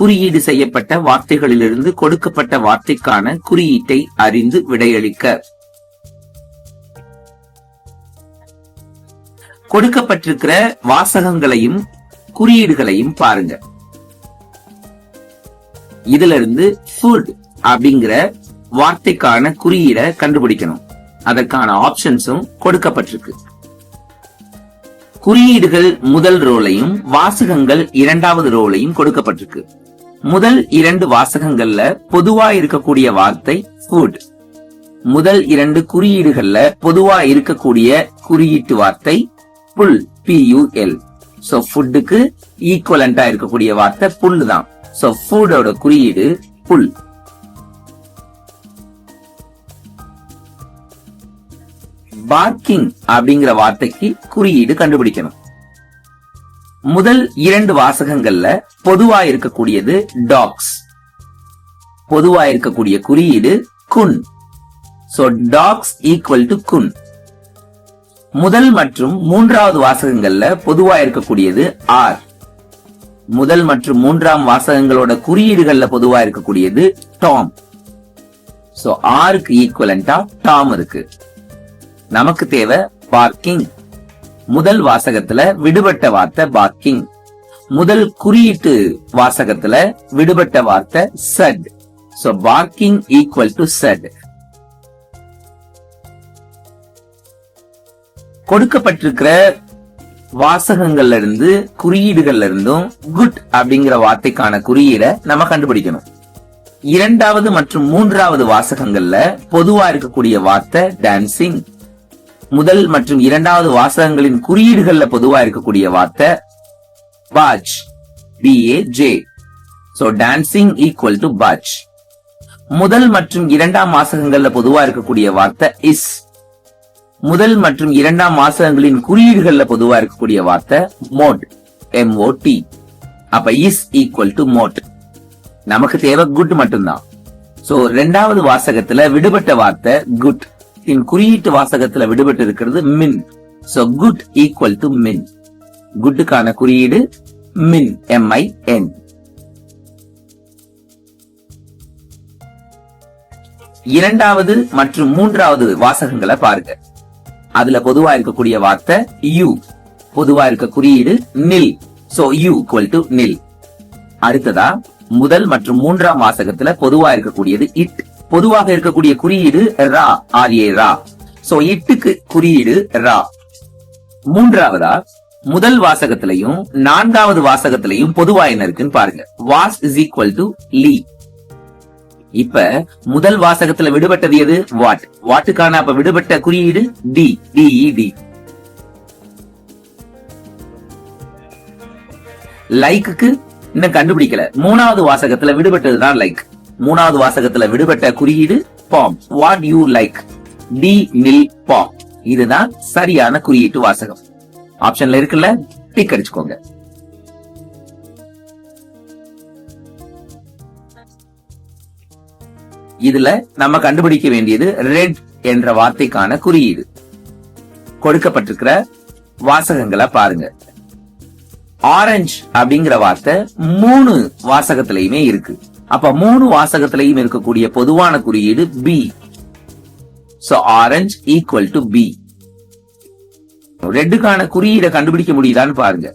குறியீடு செய்யப்பட்ட வார்த்தைகளிலிருந்து கொடுக்கப்பட்ட வார்த்தைக்கான குறியீட்டை அறிந்து விடையளிக்க. கொடுக்கப்பட்டிருக்கிற வாசகங்களையும் குறியீடுகளையும் பாருங்க. இதுல இருந்து ஃபுட் அப்படிங்கிற வார்த்தைக்கான குறியீடை கண்டுபிடிக்கணும். அதற்கான ஆப்ஷன்ஸும் கொடுக்கப்பட்டிருக்கு. குறியீடுகள் முதல் ரோலையும் வாசகங்கள் இரண்டாவது ரோலையும் கொடுக்கப்பட்டிருக்கு. முதல் இரண்டு வாசகங்கள்ல பொதுவா இருக்கக்கூடிய வார்த்தை ஃபுட் முதல் இரண்டு குறியீடுகள்ல பொதுவா இருக்கக்கூடிய குறியீட்டு வார்த்தை புல் பி எல் சோ ஃபுட்டுக்கு ஈக்குவலண்டா இருக்கக்கூடிய வார்த்தை புல் தான். சோ ஃபுட்டோட குறியீடு புல். பார்க்கிங் அப்படிங்கிற வார்த்தைக்கு குறியீடு கண்டுபிடிக்கணும். முதல் இரண்டு வாசகங்கள்ல பொதுவா இருக்கக்கூடியது டாக்ஸ் பொதுவா இருக்கக்கூடிய குறியீடு குன் சோ டாக்ஸ் ஈக்குவல் டு குன் முதல் மற்றும் மூன்றாவது வாசகங்கள்ல பொதுவா இருக்கக்கூடியது ஆர் முதல் மற்றும் மூன்றாம் வாசகங்களோட குறியீடுகள்ல பொதுவா இருக்கக்கூடியது டாம் சோ ஆருக்கு ஈக்குவலண்டா டாம் இருக்கு. நமக்கு தேவை பார்க்கிங் முதல் வாசகத்துல விடுபட்ட வார்த்தை பார்க்கிங் முதல் குறியீட்டு வாசகத்துல விடுபட்ட வார்த்தை சட் சோ பார்க்கிங் ஈக்குவல் டு சட் கொடுக்கப்பட்டிருக்கிற வாசகங்கள்ல இருந்து குறியீடுகள்ல இருந்தும் குட் அப்படிங்கிற வார்த்தைக்கான குறியீடை நம்ம கண்டுபிடிக்கணும். இரண்டாவது மற்றும் மூன்றாவது வாசகங்கள்ல பொதுவா இருக்கக்கூடிய வார்த்தை டான்சிங் முதல் மற்றும் இரண்டாவது வாசகங்களின் குறியீடுகள்ல பொதுவா இருக்கக்கூடிய வார்த்தை baj BA J so dancing equal to baj முதல் மற்றும் இரண்டாம் வாசகங்கள்ல பொதுவா இருக்கக்கூடிய வார்த்தை இஸ் முதல் மற்றும் இரண்டாம் வாசகங்களின் குறியீடுகள்ல பொதுவா இருக்கக்கூடிய வார்த்தை மோட் எம்ஓடி அப்ப இஸ் ஈக்குவல் டு மோட் நமக்கு தேவை குட் மட்டும்தான். சோ ரெண்டாவது வாசகத்துல விடுபட்ட வார்த்தை குட் இன் குறியீட்டு வாசகத்துல விடுபட்டு இருக்கிறது மின். சோ குட் ஈக்குவல் டு மின் குட்டுக்கான குறியீடு மின் எம்ஐ என் இரண்டாவது மற்றும் மூன்றாவது வாசகங்களை பாருங்க. அதுல பொதுவா இருக்கக்கூடிய வார்த்தை யூ. பொதுவா இருக்க குறியீடு நில். சோ யூ ஈக்குவல் டு நில். அடுத்ததா முதல் மற்றும் மூன்றாம் வாசகத்துல பொதுவா இருக்கக்கூடியது இட் பொதுவாக இருக்கக்கூடிய குறியீடு ரா ஆர் ரா. சோ இட்டுக்கு குறியீடு ரா. மூன்றாவதா முதல் வாசகத்திலையும் நான்காவது வாசகத்திலையும் பொதுவா என்ன இருக்குன்னு பாருங்க. Was is equal to lee. இப்ப முதல் வாசகத்துல விடுபட்டது எது? வாட். வாட்டுக்கான அப்ப விடுபட்ட குறியீடு டி. டிஇடி லைக்கு இன்னும் கண்டுபிடிக்கல. மூணாவது வாசகத்துல விடுபட்டதுதான் லைக் மூணாவது வாசகத்துல விடுபட்ட குறியீடு bomb. What you like D நில் பாம். இதுதான் சரியான குறியீட்டு வாசகம். ஆப்ஷன்ல இருக்குல்ல? டிக் அடிச்சுக்கோங்க. இதுல நம்ம கண்டுபிடிக்க வேண்டியது ரெட் என்ற வார்த்தைக்கான குறியீடு. கொடுக்கப்பட்டிருக்கிற வாசகங்களை பாருங்க. ஆரஞ்சு அப்படிங்கிற வார்த்தை மூணு வாசகத்திலயுமே இருக்கு. அப்ப மூணு வாசகத்திலையும் இருக்கக்கூடிய பொதுவான குறியீடு B so orange equal to B ரெட்டுக்கான குறியீடை கண்டுபிடிக்க முடியுதான்னு பாருங்க.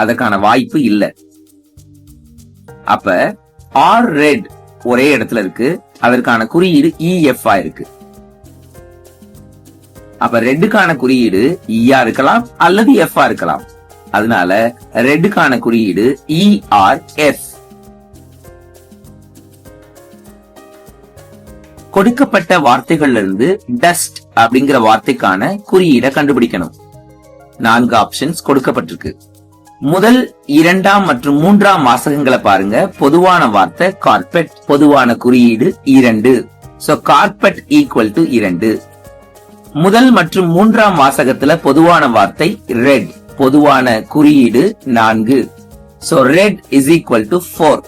அதற்கான வாய்ப்பு இல்ல. அப்ப ஆர் ரெட் ஒரே இடத்துல இருக்கு. அதற்கான குறியீடு இஎஃப் இருக்கு. அப்ப ரெட்டுக்கான குறியீடு e ஈயா இருக்கலாம் அல்லது எஃப் இருக்கலாம். அதனால ரெட்டுக்கான குறியீடு இஆர் எஃப் கொடுக்கப்பட்ட வார்த்தைகள்ல இருந்து டஸ்ட் அப்படிங்கிற வார்த்தைக்கான குறியீடை கண்டுபிடிக்கணும். நான்கு ஆப்ஷன்ஸ் கொடுக்கப்பட்டிருக்கு. முதல் இரண்டாம் மற்றும் மூன்றாம் வாசகங்களை பாருங்க. பொதுவான வார்த்தை கார்பெட் பொதுவான குறியீடு இரண்டு. சோ கார்பெட் ஈக்குவல் டு இரண்டு. முதல் மற்றும் மூன்றாம் வாசகத்துல பொதுவான வார்த்தை ரெட் பொதுவான குறியீடு நான்கு. So red is equal to four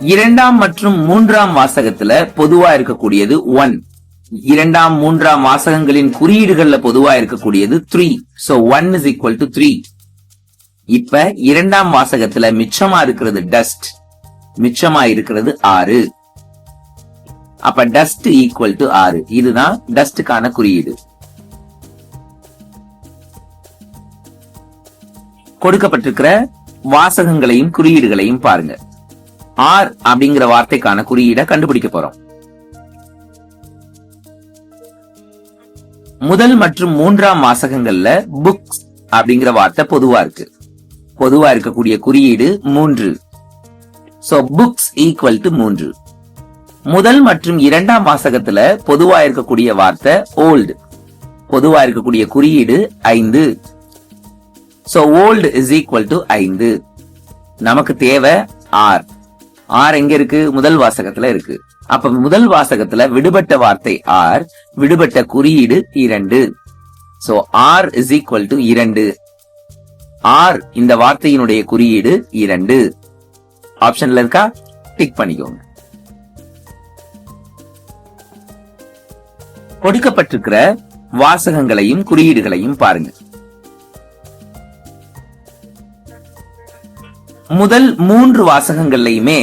இரண்டாம் மற்றும் மூன்றாம் வாசகத்துல பொதுவா இருக்கக்கூடியது ஒன் இரண்டாம் மூன்றாம் வாசகங்களின் குறியீடுகள்ல பொதுவா இருக்கக்கூடியது three so one is equal to three இப்ப இரண்டாம் வாசகத்துல மிச்சமா இருக்கிறது டஸ்ட் மிச்சமா இருக்கிறது ஆறு. அப்ப டஸ்ட் ஈக்குவல் டு ஆறு. இதுதான் டஸ்டுக்கான குறியீடு. கொடுக்கப்பட்டிருக்கிற வாசகங்களையும் குறியீடுகளையும் பாருங்க. ஆர் அப்படிங்கிற வார்த்தைக்கான குறியீடை கண்டுபிடிக்க போறோம். முதல் மற்றும் மூன்றாம் வாசகங்கள்ல புக்ஸ் அப்படிங்கிற வார்த்தை பொதுவா இருக்கு. பொதுவா இருக்கக்கூடிய குறியீடு மூன்று. சோ புக்ஸ் ஈக்குவல் டு மூன்று. முதல் மற்றும் இரண்டாம் வாசகத்துல பொதுவா இருக்கக்கூடிய வார்த்தை ஓல்டு பொதுவா இருக்கக்கூடிய குறியீடு ஐந்து. So old is equal to ஐந்து. நமக்கு தேவை ஆர். ஆர் எங்க இருக்கு? முதல் வாசகத்துல இருக்கு. அப்ப முதல் வாசகத்துல விடுபட்ட வார்த்தை ஆர் விடுபட்ட குறியீடு இரண்டு. So R is equal to இரண்டு. ஆர் இந்த வார்த்தையினுடைய குறியீடு இரண்டு. ஆப்ஷன்ல இருக்கா? டிக் பண்ணிக்கோங்க. கொடுக்கப்பட்டிருக்கிற வாசகங்களையும் குறியீடுகளையும் பாருங்க. முதல் மூன்று வாசகங்கள்லயுமே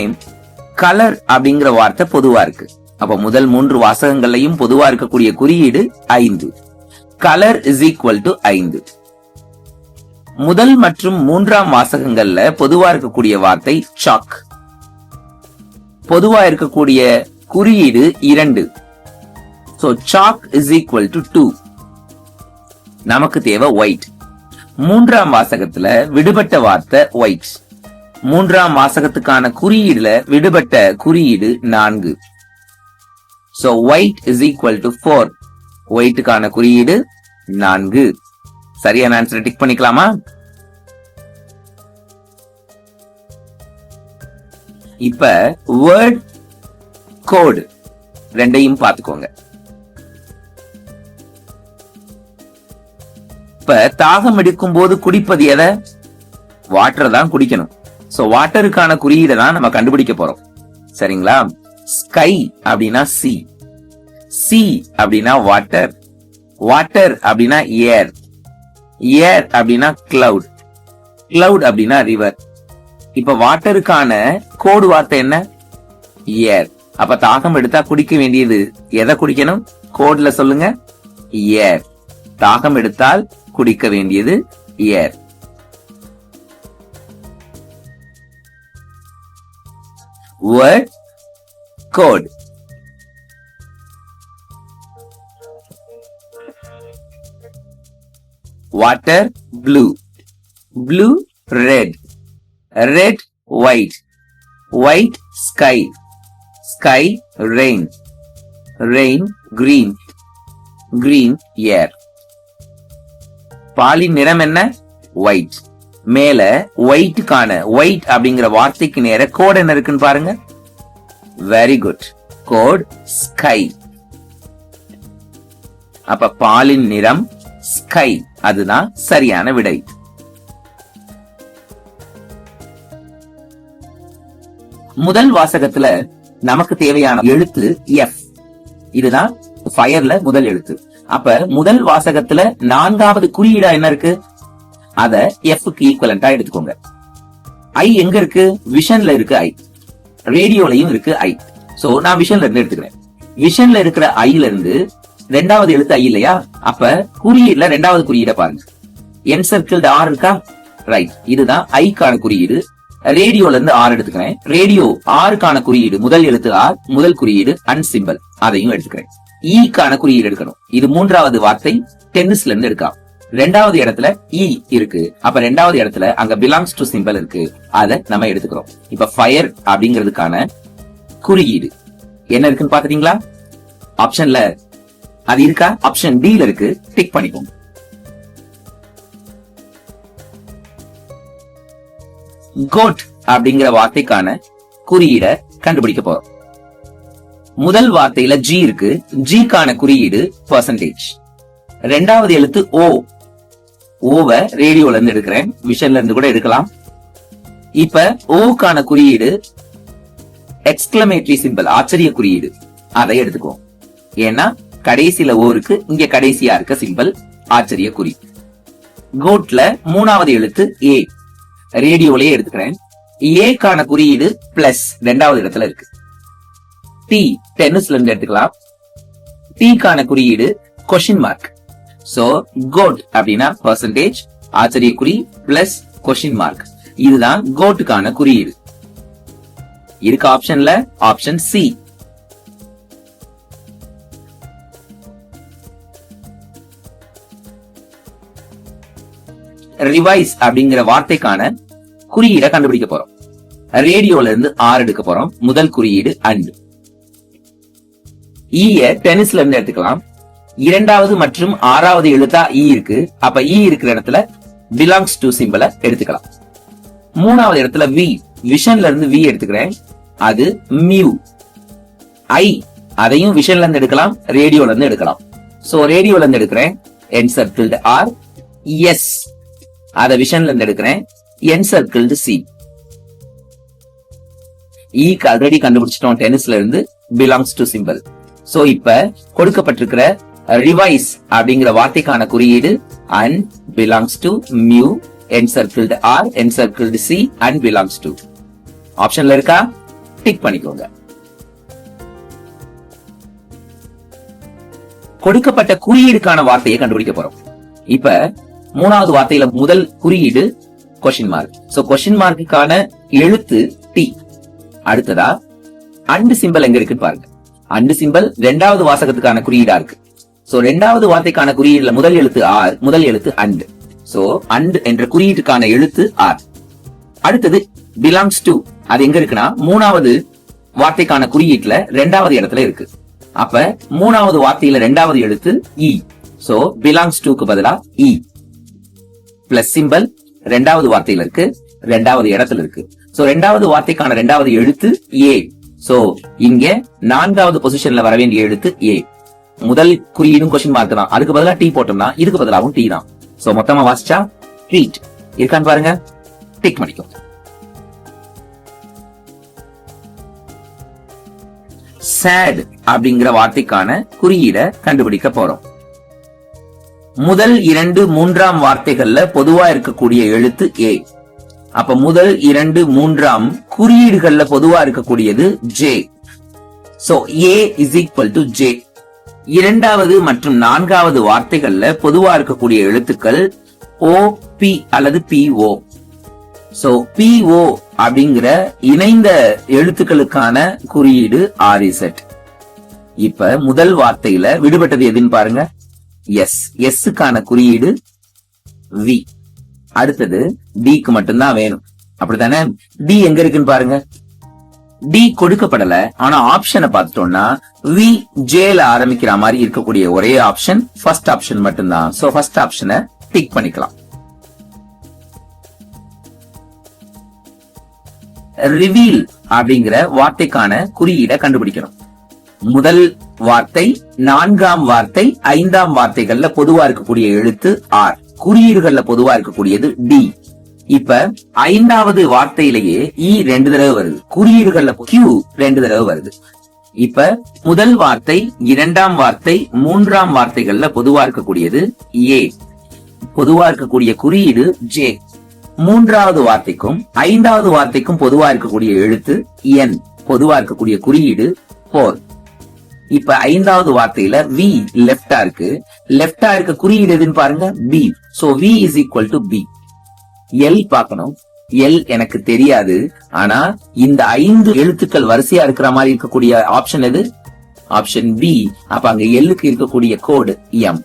கலர் அப்படிங்கிற வார்த்தை பொதுவா இருக்கு. அப்ப முதல் மூன்று வாசகங்கள்லயும் பொதுவா இருக்கக்கூடிய குறியீடு ஐந்து. கலர் இஸ் ஈக்குவல் டு ஐந்து. முதல் மற்றும் மூன்றாம் வாசகங்கள்ல பொதுவா இருக்கக்கூடிய வார்த்தை சாக் பொதுவா இருக்கக்கூடிய குறியீடு இரண்டு. So chalk is equal to two நமக்கு தேவை ஒயிட் மூன்றாம் வாசகத்துல விடுபட்ட வார்த்தை ஒயிட் மூன்றாம் வாசகத்துக்கான குறியீடுல விடுபட்ட குறியீடு நான்கு. So white is equal to four ஒயிட்டுக்கான குறியீடு நான்கு. சரியான ஆன்சர் டிக் பண்ணிக்கலாமா? இப்ப வேர்ட் கோடு ரெண்டையும் பார்த்துக்கோங்க. இப்ப தாகம் எடுக்கும் போது குடிப்பது எதை? வாட்டர் தான் குடிக்கணும். சோ வாட்டருக்கான குறியீடை தான் நம்ம கண்டுபிடிக்க போறோம். சரிங்களா? ஸ்கை அப்படின்னா சி சி அப்படின்னா வாட்டர் வாட்டர் அப்படின்னா ஏர் ஏர் அப்படின்னா கிளவுட் கிளவுட் அப்படின்னா ரிவர் இப்ப வாட்டருக்கான கோடு வார்த்தை என்ன? ஏர் அப்ப தாகம் எடுத்தா குடிக்க வேண்டியது எதை குடிக்கணும்? கோட்ல சொல்லுங்க. ஏர் தாகம் எடுத்தால் குடிக்க வேண்டியது air word code water blue blue red red white white sky sky rain rain green green air பாலின் நிறம் என்ன ஒயிட் மேல ஒயிட்டுக்கான ஒயிட் அப்படிங்கிற வார்த்தைக்கு நேர கோட் என்ன இருக்குன்னு பாருங்க. வெரி குட் கோட் ஸ்கை அப்ப பாலின் நிறம் ஸ்கை அதுதான் சரியான விடை. முதல் வாசகத்துல நமக்கு தேவையான எழுத்து எஃப் இதுதான் ஃபயர்ல முதல் எழுத்து. அப்ப முதல் வாசகத்துல நான்காவது குறியீடா என்ன இருக்கு? அத எஃப்க்கு ஈக்குவலண்டா எடுத்துக்கோங்க. ஐ எங்க இருக்கு? விஷன்ல இருக்கு ஐ ரேடியோலயும் இருக்கு ஐ சோ நான் விஷன்ல இருந்து எடுத்துக்கிறேன். விஷன்ல இருக்கிற ஐல இருந்து ரெண்டாவது எழுத்து ஐ இல்லையா? அப்ப குறியீடுல ரெண்டாவது குறியீட பாருங்க. என் சர்க்கிள் ஆர் இருக்கா? ரைட் இதுதான் ஐக்கான குறியீடு. ரேடியோல இருந்து ஆர் எடுத்துக்கிறேன். ரேடியோ ஆறுக்கான குறியீடு. முதல் எழுத்து ஆர் முதல் குறியீடு அன் சிம்பிள் அதையும் எடுத்துக்கிறேன். E ஈக்கான குறியீடு எடுக்கணும். இது மூன்றாவது வார்த்தை. டென்னிஸ்ல இருந்து எடுக்கலாம். ரெண்டாவது இடத்துல இ இருக்கு. அப்ப ரெண்டாவது இடத்துல அங்க பிலாங்ஸ் டு சிம்பிள் இருக்கு. அதை நம்ம எடுத்துக்கிறோம். இப்ப ஃபயர் அப்படிங்கிறதுக்கான குறியீடு. என்ன இருக்குன்னு பாத்துட்டீங்களா ஆப்ஷன்ல அது இருக்கா? ஆப்ஷன் டி இருக்கு. டிக் பண்ணிக்கோங்க கோட் அப்படிங்கிற வார்த்தைக்கான குறியீட கண்டுபிடிக்க போறோம். முதல் வார்த்தையில ஜி இருக்கு. ஜிக்கான குறியீடு பர்சன்டேஜ் ரெண்டாவது எழுத்து ஓ ஓவ ரேடியோல இருந்து எடுக்கிறேன். விஷன்ல இருந்து கூட எடுக்கலாம். இப்ப ஓக்கான குறியீடு எக்ஸ்கிளமேட்டரி சிம்பிள் ஆச்சரிய குறியீடு. அதை எடுத்துக்குவோம். ஏன்னா கடைசியில ஓ இருக்கு இங்க கடைசியா இருக்க சிம்பிள் ஆச்சரிய குறி. கோட்ல மூணாவது எழுத்து ஏ ரேடியோலயே எடுத்துக்கிறேன். ஏக்கான குறியீடு பிளஸ் ரெண்டாவது இடத்துல இருக்கு. டி டென்னிஸ்ல இருந்து எடுத்துக்கலாம். டீக்கான குறியீடு கொஷின் மார்க் சோ கோட் அப்படின்னா பர்சன்டேஜ் ஆச்சரிய குறி பிளஸ் கொஸ்டின் மார்க் இதுதான் கோட்டுக்கான குறியீடு. இருக்க ஆப்ஷன்ல ஆப்ஷன் சி ரிவைஸ் அப்படிங்கிற வார்த்தைக்கான குறியீடை கண்டுபிடிக்க போறோம். ரேடியோல இருந்து ஆர் எடுக்க போறோம். முதல் குறியீடு அண்ட் ஈய டென்னிஸ்ல இருந்து எடுத்துக்கலாம். இரண்டாவது மற்றும் ஆறாவது எழுத்தா இ இருக்கு. அப்ப ஈ இருக்கிற இடத்துல பிலாங்ஸ் டு சிம்பிள எடுத்துக்கலாம். மூணாவது இடத்துல வி விஷன்ல இருந்து வி எடுத்துக்கிறேன். அது மியூ ஐ அதையும் விஷன்ல இருந்து எடுக்கலாம் ரேடியோல இருந்து எடுக்கலாம். சோ ரேடியோல இருந்து எடுக்கிறேன். என் சர்க்கிள்டு ஆர் எஸ் அத விஷன்ல இருந்து எடுக்கிறேன். என் சர்க்கிள்டு சி ஈக்கு ஆல்ரெடி கண்டுபிடிச்சிட்டோம். டென்னிஸ்ல இருந்து பிலாங்ஸ் டு சிம்பிள் சோ இப்ப கொடுக்கப்பட்டிருக்கிற Uh, ரிவைஸ் அப்படிங்கிற வார்த்தைக்கான குறியீடு and belongs to mu encircled R encircled C and belongs to ஆப்ஷன்ல இருக்கா? டிக் பண்ணிக்கோங்க. கொடுக்கப்பட்ட குறியீடுக்கான வார்த்தையை கண்டுபிடிக்க போறோம். இப்ப மூணாவது வார்த்தையில முதல் குறியீடு கொஸ்டின் மார்க் சோ கொஸ்டின் மார்க்குக்கான எழுத்து டி அடுத்ததா? அண்டு சிம்பல் எங்க இருக்குன்னு பாருங்க. அண்டு சிம்பல் ரெண்டாவது வாசகத்துக்கான குறியீடா இருக்கு. சோ ரெண்டாவது வார்த்தைக்கான குறியீடுல முதல் எழுத்து ஆர் முதல் எழுத்து அண்ட் சோ அண்ட் என்ற குறியீட்டுக்கான எழுத்து ஆர் அடுத்தது பிலாங்ஸ் டு அது எங்க இருக்குன்னா மூணாவது வார்த்தைக்கான குறியீட்டுல ரெண்டாவது இடத்துல இருக்கு. அப்ப மூணாவது வார்த்தையில ரெண்டாவது எழுத்து இ சோ பிலாங்ஸ் டுக்கு பதிலா இ பிளஸ் சிம்பல் ரெண்டாவது வார்த்தையில இருக்கு ரெண்டாவது இடத்துல இருக்கு. சோ ரெண்டாவது வார்த்தைக்கான ரெண்டாவது எழுத்து ஏ சோ இங்க நான்காவது பொசிஷன்ல வர வேண்டிய எழுத்து ஏ முதல் குறியீடும் கொஸ்டின் மார்க் தான். அதுக்கு பதிலா டீ போட்டோம்னா இதுக்கு பதிலாகவும் டீ தான். சோ மொத்தமா வாசிச்சா ட்ரீட் இருக்கான்னு பாருங்க. டிக் பண்ணிக்கோ. சேட் அப்படிங்கிற வார்த்தைக்கான குறியீட கண்டுபிடிக்க போறோம். முதல் இரண்டு மூன்றாம் வார்த்தைகள்ல பொதுவா இருக்கக்கூடிய எழுத்து ஏ அப்ப முதல் இரண்டு மூன்றாம் குறியீடுகள்ல பொதுவா இருக்கக்கூடியது J so A is equal to J இரண்டாவது மற்றும் நான்காவது வார்த்தைகள்ல பொதுவா இருக்கக்கூடிய எழுத்துக்கள் ஓ பி அல்லது B O so B O அப்படிங்கிற இணைந்த எழுத்துக்களுக்கான குறியீடு ஆரிசெட் இப்ப முதல் வார்த்தையில விடுபட்டது எதுன்னு பாருங்க. எஸ் எஸ்ஸுக்கான குறியீடு வி அடுத்தது டிக்கு மட்டும்தான் வேணும். அப்படித்தானே? டி எங்க இருக்குன்னு பாருங்க. டி கொடுக்கப்படல. ஆனா ஆப்ஷனை பார்த்துட்டோம்னா வி ஜேல ஆரம்பிக்கிற மாதிரி இருக்கக்கூடிய ஒரே ஆப்ஷன் ஃபர்ஸ்ட் ஆப்ஷன் மட்டும்தான். சோ ஃபர்ஸ்ட் ஆப்ஷனை டிக் பண்ணிக்கலாம். ரிவீல் அப்படிங்கிற வார்த்தைக்கான குறியீடை கண்டுபிடிக்கணும். முதல் வார்த்தை நான்காம் வார்த்தை ஐந்தாம் வார்த்தைகள்ல பொதுவா இருக்கக்கூடிய எழுத்து ஆர் குறியீடுகள்ல பொதுவா இருக்கக்கூடியது டி இப்ப ஐந்தாவது வார்த்தையிலேயே இ ரெண்டு தடவை வருது. குறியீடுகள்ல கியூ ரெண்டு தடவை வருது. இப்ப முதல் வார்த்தை இரண்டாம் வார்த்தை மூன்றாம் வார்த்தைகள்ல பொதுவா இருக்கக்கூடியது ஏ பொதுவா இருக்கக்கூடிய குறியீடு ஜே மூன்றாவது வார்த்தைக்கும் ஐந்தாவது வார்த்தைக்கும் பொதுவா இருக்கக்கூடிய எழுத்து என் பொதுவா இருக்கக்கூடிய குறியீடு போர் இப்ப ஐந்தாவது வார்த்தையில வி லெப்டா இருக்கு. லெப்டா இருக்க குறியீடு எதுன்னு பாருங்க B so V is equal to B L பாக்கணும் எல் எனக்கு தெரியாது. ஆனா இந்த ஐந்து எழுத்துக்கள் வரிசையா இருக்கிற மாதிரி இருக்கக்கூடிய ஆப்ஷன் எது? ஆப்ஷன் பி அப்ப அங்க எல்லுக்கு இருக்கக்கூடிய கோடு எம்